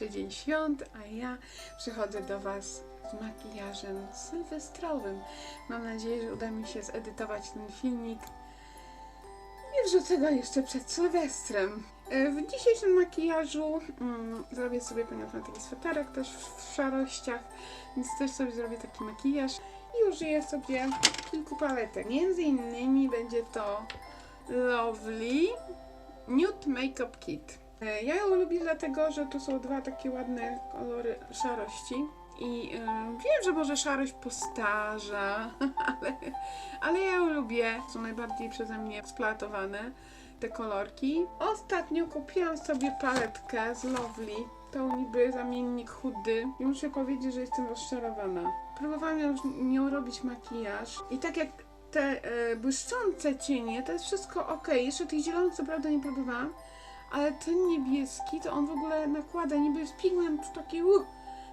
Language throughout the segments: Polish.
pierwszy dzień świąt, a ja przychodzę do Was z makijażem sylwestrowym. Mam nadzieję, że uda mi się zedytować ten filmik i wrzucę go jeszcze przed Sylwestrem. E, W dzisiejszym makijażu mm, zrobię sobie, ponieważ mam taki sweterek też w, szarościach, więc też sobie zrobię taki makijaż i użyję sobie kilku paletek. Między innymi będzie to Lovely Nude Makeup Kit. E, Ja ją lubię dlatego, że tu są dwa takie ładne kolory szarości. I e, wiem, że może szarość postarza, ale, ale ja ją lubię. Są najbardziej przeze mnie eksploatowane te kolorki. Ostatnio kupiłam sobie paletkę z Lovely. To niby zamiennik chudy. I muszę powiedzieć, że jestem rozczarowana. Próbowałam już nią robić makijaż. I tak jak te e, błyszczące cienie, to jest wszystko ok. Jeszcze tych zielonych co prawda nie próbowałam, ale ten niebieski to on w ogóle nakłada, niby jest pigment taki uh,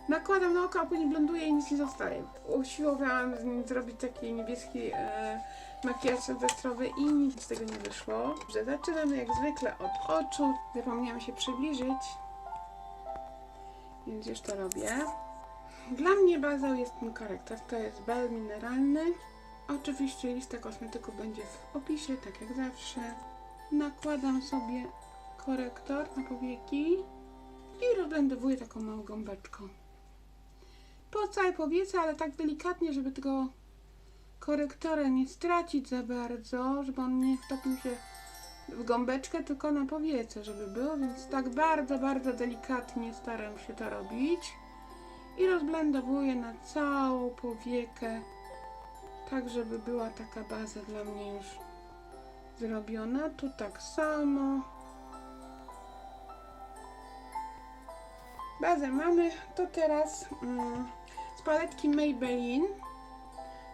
nakładam na oko, a później blenduje i nic nie zostaje. Usiłowałam z nim zrobić taki niebieski e, makijaż sylwestrowy i nic z tego nie wyszło. Że zaczynamy jak zwykle od oczu. Zapomniałam się przybliżyć, więc już to robię. Dla mnie bazą jest ten korektor, to jest bel mineralny. Oczywiście lista kosmetyków będzie w opisie, tak jak zawsze. Nakładam sobie korektor na powieki i rozblendowuję taką małą gąbeczką. Po całej powiece, ale tak delikatnie, żeby tego korektora nie stracić za bardzo, żeby on nie wtopił się w gąbeczkę, tylko na powiece, żeby było, więc tak bardzo, bardzo delikatnie staram się to robić i rozblendowuję na całą powiekę, tak żeby była taka baza dla mnie już zrobiona. Tu tak samo. Bazę mamy, to teraz mm, z paletki Maybelline.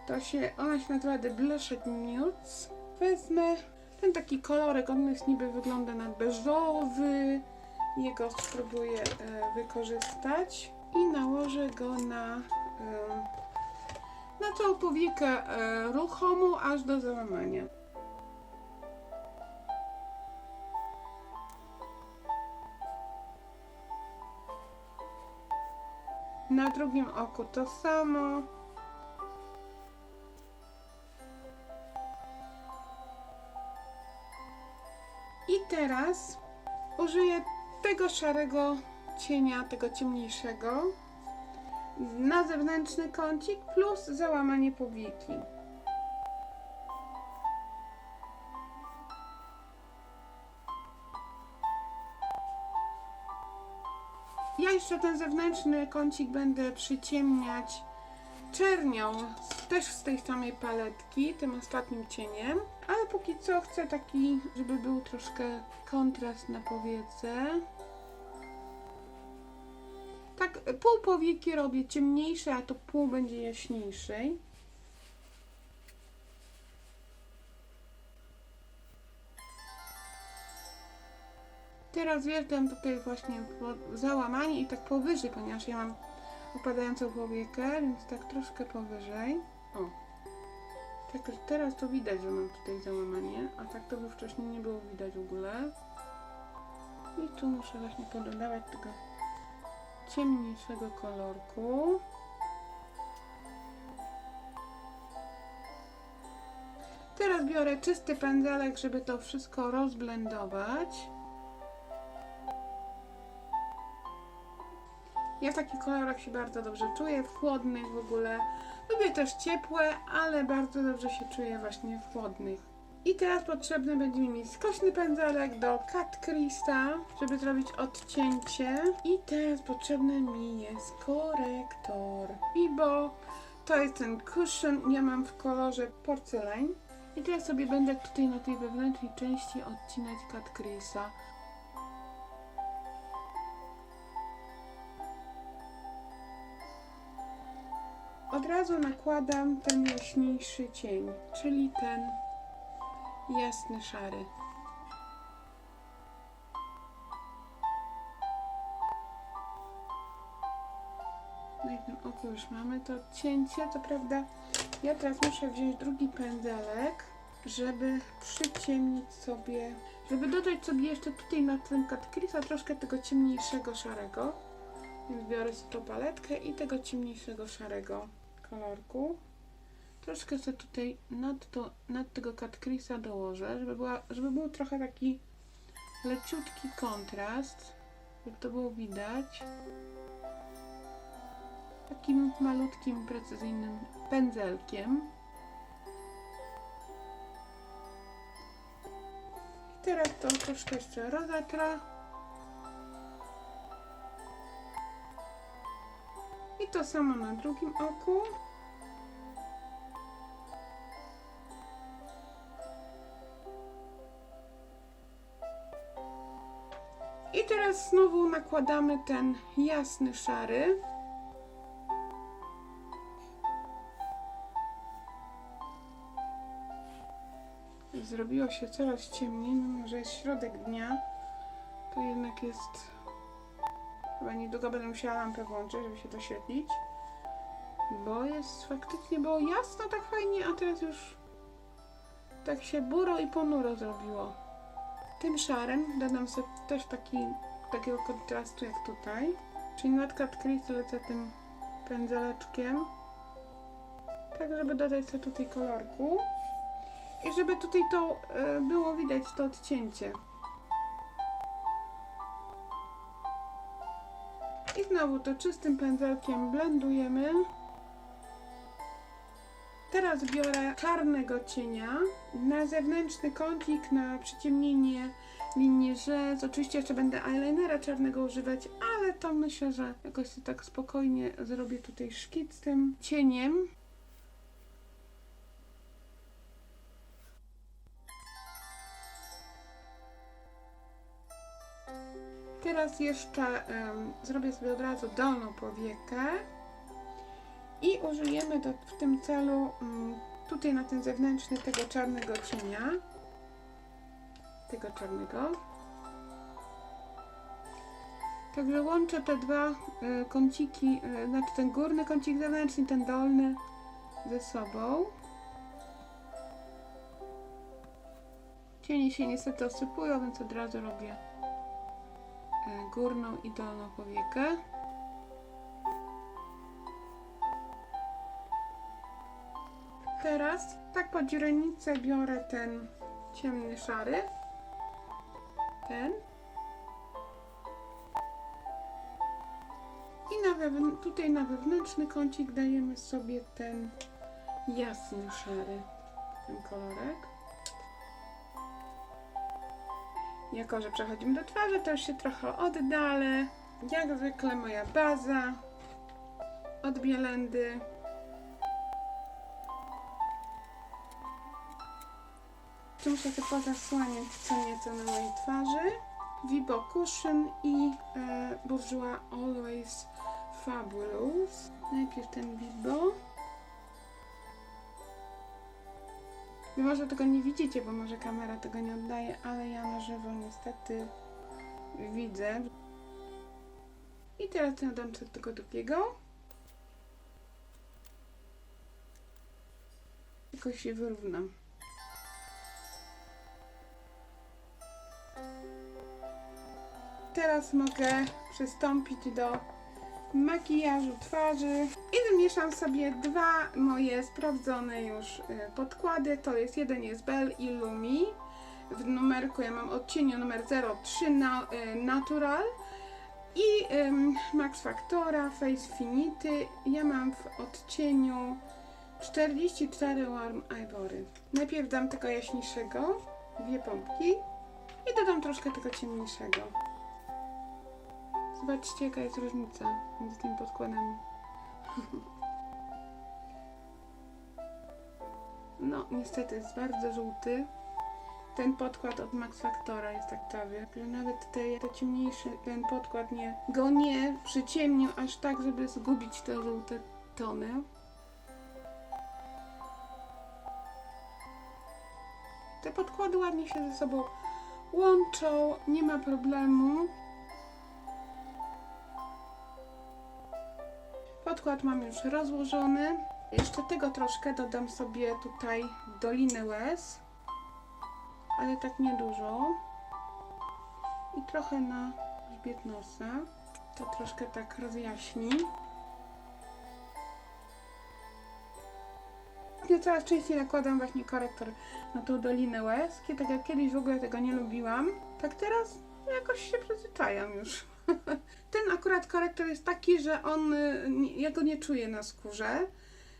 To się, ona się nazywa The Blushed Nudes. Wezmę ten taki kolorek, on jest niby wygląda na beżowy. Jego spróbuję e, wykorzystać i nałożę go na, e, na całą powiekę e, ruchomą aż do załamania. Na drugim oku to samo. I teraz użyję tego szarego cienia, tego ciemniejszego na zewnętrzny kącik plus załamanie powieki. Jeszcze ten zewnętrzny kącik będę przyciemniać czernią, też z tej samej paletki, tym ostatnim cieniem, ale póki co chcę taki, żeby był troszkę kontrast na powiece. Tak, pół powieki robię ciemniejsze, a to pół będzie jaśniejszej. Teraz wjeżdżam tutaj właśnie po załamanie i tak powyżej, ponieważ ja mam opadającą powiekę, więc tak troszkę powyżej. O. Tak, teraz to widać, że mam tutaj załamanie, a tak to by wcześniej nie było widać w ogóle. I tu muszę właśnie pododawać tego ciemniejszego kolorku. Teraz biorę czysty pędzelek, żeby to wszystko rozblendować. Ja w takich kolorach się bardzo dobrze czuję, w chłodnych w ogóle. Lubię też ciepłe, ale bardzo dobrze się czuję właśnie w chłodnych. I teraz potrzebny będzie mi skośny pędzelek do Cut Crease'a, żeby zrobić odcięcie. I teraz potrzebny mi jest korektor. I bo to jest ten cushion, ja mam w kolorze porcelain. I teraz sobie będę tutaj na tej wewnętrznej części odcinać Cut Crease'a. Od razu nakładam ten jaśniejszy cień, czyli ten jasny szary. Na jednym oku już mamy to cięcie, co prawda ja teraz muszę wziąć drugi pędzelek, żeby przyciemnić sobie, żeby dodać sobie jeszcze tutaj na ten crease'a troszkę tego ciemniejszego szarego. Więc biorę sobie tą paletkę i tego ciemniejszego szarego kolorku. Troszkę sobie tutaj nad, to, nad tego Cat Chrisa dołożę, żeby, była, żeby był trochę taki leciutki kontrast, żeby to było widać. Takim malutkim, precyzyjnym pędzelkiem. I teraz to troszkę jeszcze rozetrę. I to samo na drugim oku. I teraz znowu nakładamy ten jasny szary. Zrobiło się coraz ciemniej, mimo że jest środek dnia, to jednak jest... Chyba niedługo będę musiała lampę włączyć, żeby się doświetlić. Bo jest faktycznie, było jasno tak fajnie, a teraz już tak się buro i ponuro zrobiło. Tym szarem dodam sobie też taki, takiego kontrastu jak tutaj. Czyli nad Crease lecę tym pędzeleczkiem. Tak, żeby dodać sobie tutaj kolorku. I żeby tutaj to e, było widać, to odcięcie. I znowu to czystym pędzelkiem blendujemy. Teraz biorę czarnego cienia na zewnętrzny kącik, na przyciemnienie linii rzec. Oczywiście jeszcze będę eyelinera czarnego używać, ale to myślę, że jakoś tak spokojnie zrobię tutaj szkic tym cieniem. Teraz jeszcze em, zrobię sobie od razu dolną powiekę i użyjemy do, w tym celu mm, tutaj na ten zewnętrzny tego czarnego cienia tego czarnego. Także łączę te dwa y, kąciki y, znaczy ten górny kącik zewnętrzny ten dolny ze sobą. Cienie się niestety osypują więc od razu robię górną i dolną powiekę Teraz tak pod źrenicę biorę ten ciemny szary. Ten. I na tutaj na wewnętrzny kącik dajemy sobie ten jasny szary. Ten kolorek. Jako, że przechodzimy do twarzy, to już się trochę oddalę. Jak zwykle moja baza od Bielendy. Tu muszę sobie pozasłaniać co nieco na mojej twarzy. Vibo Cushion i e, Bourjois Always Fabulous. Najpierw ten Vibo. Wy może tego nie widzicie, bo może kamera tego nie oddaje, ale ja na żywo niestety widzę. I teraz dodam sobie tego drugiego. Jakoś się wyrównam. Teraz mogę przystąpić do makijażu twarzy i wymieszam sobie dwa moje sprawdzone już y, podkłady. To jest jeden jest Bell i Lumi. W numerku ja mam odcieniu numer 03 na, y, Natural i Max Factora Face Finity. Ja mam w odcieniu 44 Warm Ivory. Najpierw dam tego jaśniejszego, dwie pompki i dodam troszkę tego ciemniejszego. Zobaczcie, jaka jest różnica między tymi podkładami. No, niestety jest bardzo żółty. Ten podkład od Max Factora jest tak prawy, że nawet te, te ciemniejszy, ten podkład nie, go nie przyciemnił aż tak, żeby zgubić te żółte tony. Te podkłady ładnie się ze sobą łączą, nie ma problemu. Podkład mam już rozłożony. Jeszcze tego troszkę dodam sobie tutaj doliny łez, ale tak niedużo. I trochę na grzbiet nosa. to troszkę tak rozjaśni. Ja coraz częściej nakładam właśnie korektor na tą dolinę łez. Tak jak kiedyś w ogóle tego nie lubiłam, tak teraz jakoś się przyzwyczajam już. Ten akurat korektor jest taki, że on, y, ja go nie czuję na skórze,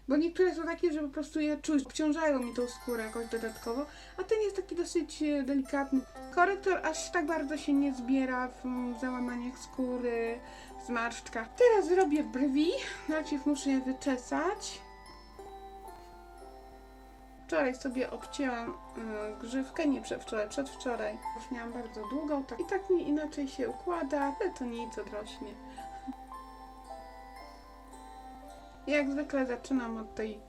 bo niektóre są takie, że po prostu je czuć, obciążają mi tą skórę jakoś dodatkowo, a ten jest taki dosyć e, delikatny. Korektor aż tak bardzo się nie zbiera w mm, załamaniach skóry, zmarszczkach. Teraz zrobię brwi, najpierw muszę je wyczesać. Wczoraj sobie obcięłam y, grzywkę, nie przedwczoraj, przedwczoraj. Już miałam bardzo długą, tak i tak mi inaczej się układa, ale to nic, odrośnie. Jak zwykle zaczynam od tej,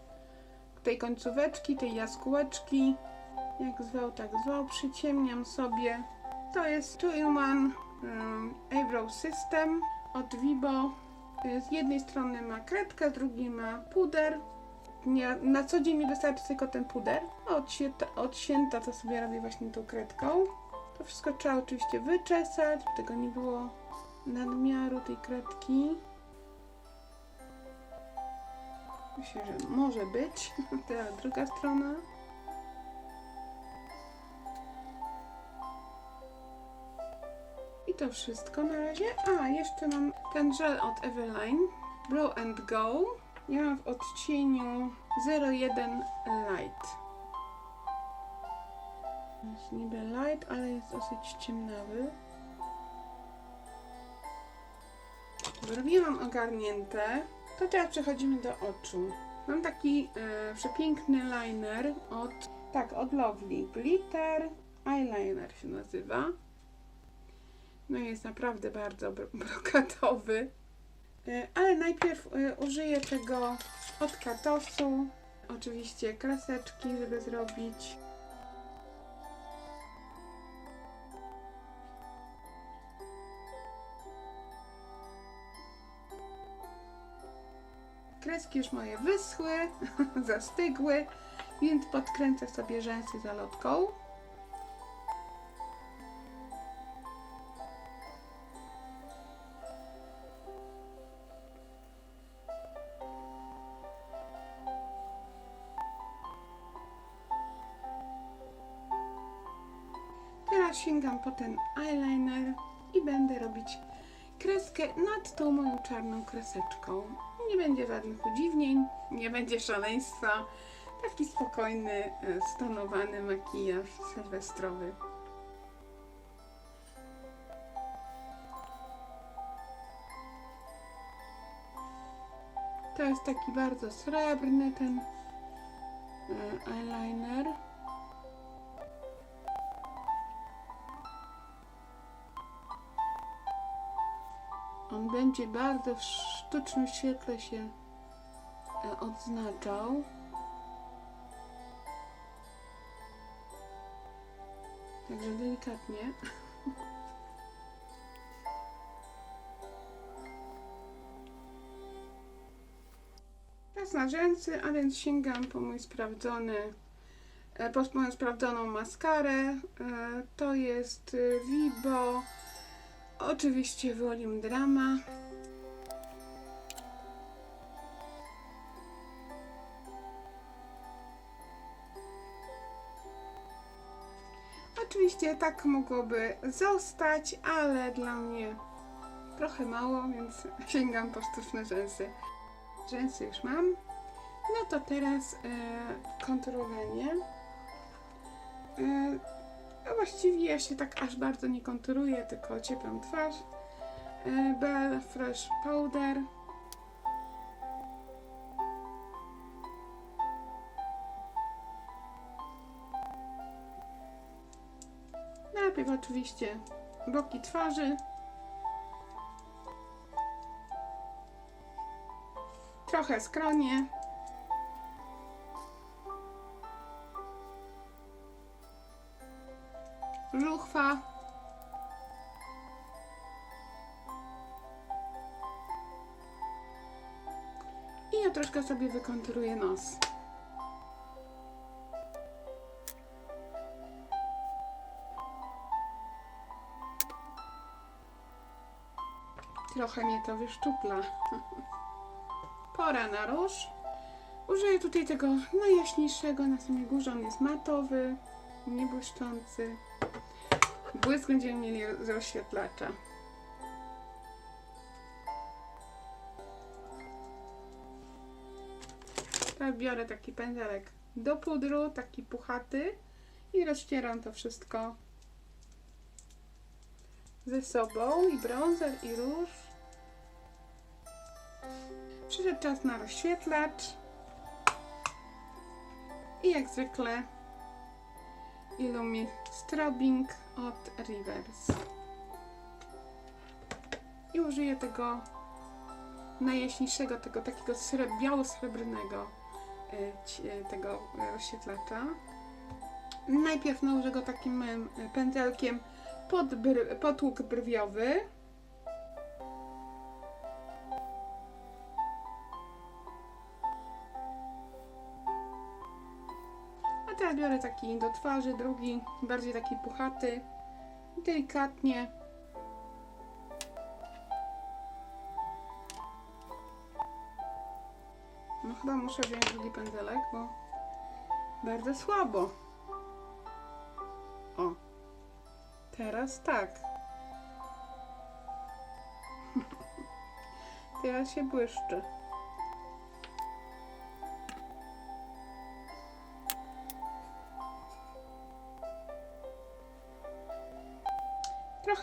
tej końcóweczki, tej jaskółeczki. Jak zwał, tak zwał. Przyciemniam sobie. To jest Two-in-One um, Eyebrow System od Vibo. Y, Z jednej strony ma kredkę, z drugiej ma puder. Nie, na co dzień mi wystarczy tylko ten puder. A Od, święta, to sobie robię właśnie tą kredką. To wszystko trzeba oczywiście wyczesać, by tego nie było nadmiaru tej kredki. Myślę, że może być. Teraz druga strona. I to wszystko na razie. A, jeszcze mam ten żel od Eveline. Blow and Go. Ja mam w odcieniu 01 Light. Jest niby light, ale jest dosyć ciemnawy. Brwi mam ogarnięte. To teraz przechodzimy do oczu. Mam taki e, przepiękny liner od, tak, od Lovely. Glitter Eyeliner się nazywa. No jest naprawdę bardzo bro- brokatowy. E, ale najpierw e, użyję tego od Katosu. Oczywiście kreseczki, żeby zrobić. Kreski już moje wyschły, zastygły, więc podkręcę sobie rzęsy zalotką. Sięgam po ten eyeliner i będę robić kreskę nad tą moją czarną kreseczką. Nie będzie żadnych udziwnień, nie będzie szaleństwa. Taki spokojny, e, stonowany makijaż sylwestrowy. To jest taki bardzo srebrny ten e, eyeliner. Będzie bardzo w sztucznym świetle się e, odznaczał. Także delikatnie. Teraz na rzęsy, a więc sięgam po mój sprawdzony, e, po moją sprawdzoną maskarę. E, To jest Vibo, oczywiście Volume Drama. Oczywiście tak mogłoby zostać, ale dla mnie trochę mało, więc sięgam po sztuczne rzęsy. Rzęsy już mam. No to teraz e. E, a właściwie ja się tak aż bardzo nie konturuję, tylko ciepłą twarz. E, Bell Fresh Powder. Najpierw oczywiście boki twarzy. Trochę skronie. Żuchwa. I ja troszkę sobie wykonturuję nos. Trochę mnie to wyszczupla. Pora na róż. Użyję tutaj tego najjaśniejszego na samej górze. On jest matowy, niebłyszczący. Błysk będziemy mieli z rozświetlacza. Teraz biorę taki pędzelek do pudru, taki puchaty i rozcieram to wszystko ze sobą i brązer i róż. Przyszedł czas na rozświetlacz i jak zwykle Illumi Strobing od Rivers. I użyję tego najjaśniejszego, tego takiego sre- biało-srebrnego ci- y, tego rozświetlacza. Najpierw nałożę go takim pędzelkiem pod br- potłuk brwiowy. Biorę taki do twarzy, drugi, bardziej taki puchaty. Delikatnie. No chyba muszę wziąć drugi pędzelek, bo bardzo słabo. O. Teraz tak. Teraz się błyszczy.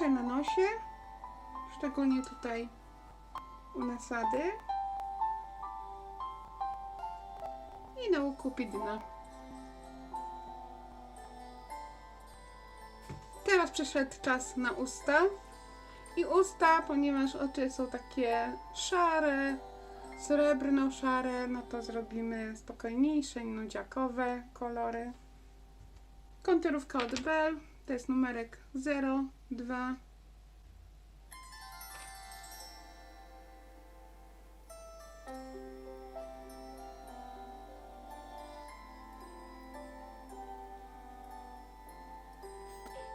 Trochę na nosie, szczególnie tutaj u nasady. I na łuku. Teraz przyszedł czas na usta. I usta, ponieważ oczy są takie szare, srebrno-szare, no to zrobimy spokojniejsze, nudziakowe kolory. Konturówka od Bell, to jest numerek 02.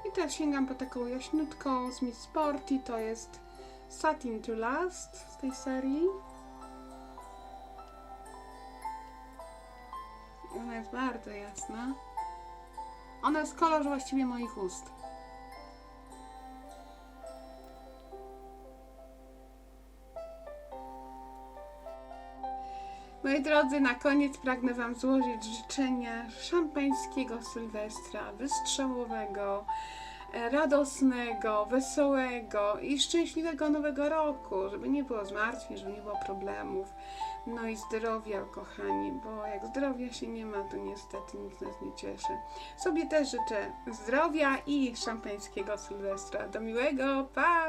I teraz sięgam po taką jaśniutką z Miss Sporty, to jest Satin to Last z tej serii. Ona jest bardzo jasna. Ona jest kolor właściwie moich ust. Moi drodzy, na koniec pragnę Wam złożyć życzenia szampańskiego Sylwestra, wystrzałowego, e, radosnego, wesołego i szczęśliwego nowego roku, żeby nie było zmartwień, żeby nie było problemów. No i zdrowia, kochani, bo jak zdrowia się nie ma, to niestety nic nas nie cieszy. Sobie też życzę zdrowia i szampańskiego Sylwestra. Do miłego, pa!